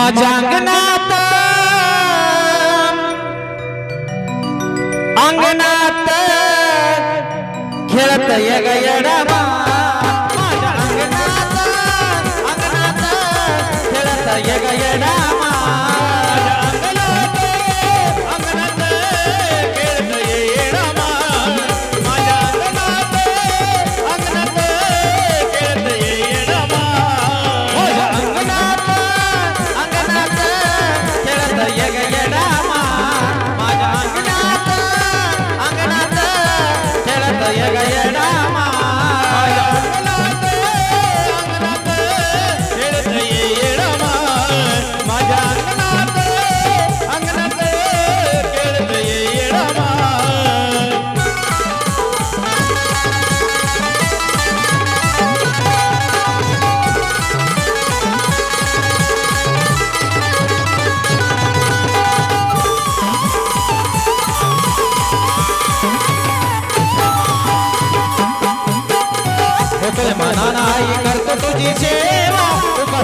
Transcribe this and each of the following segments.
माझ्या अंगणात अंगणात. खेळत ये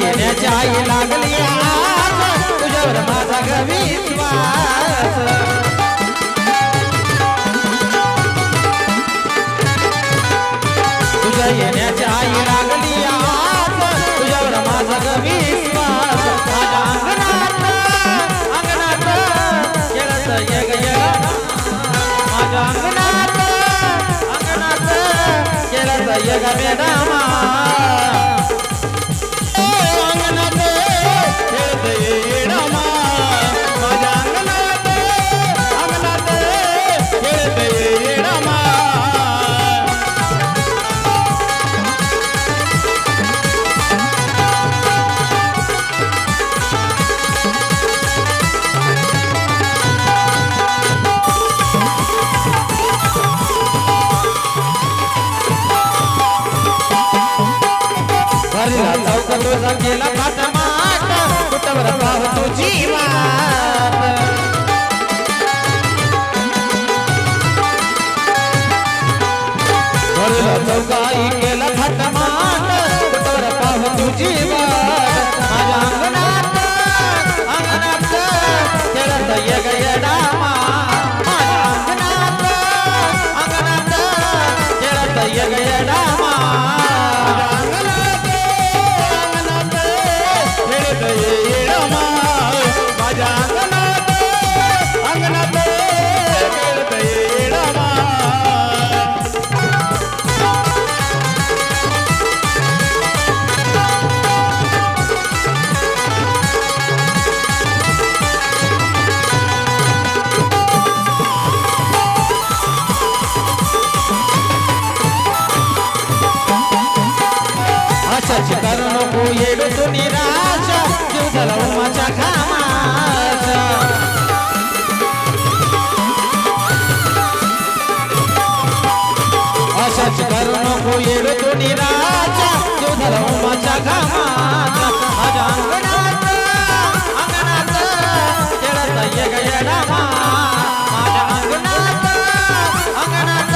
येण्याची आई लागली आज तुझ्यावर माझा ग विश्वास। तुझ्या येण्याची आई लागली आज तुझ्यावर माझा ग विश्वास माझ्या अंगणात अंगणात खेळत ये ग येडा. माझ्या अंगणात अंगणात खेळत ये ग भरला चौक तुझा गेला पाठमाट कुटवर पाह तुझी वाट चौकाई येडू तू निराश जीव झाला उमाच्या घामाचा. आशाची करू नको हो येडू तू निराश जीव झाला उमाच्या घामाचा. माझ्या अंगणात अंगणात खेळत ये माझ्या अंगणात अंगणात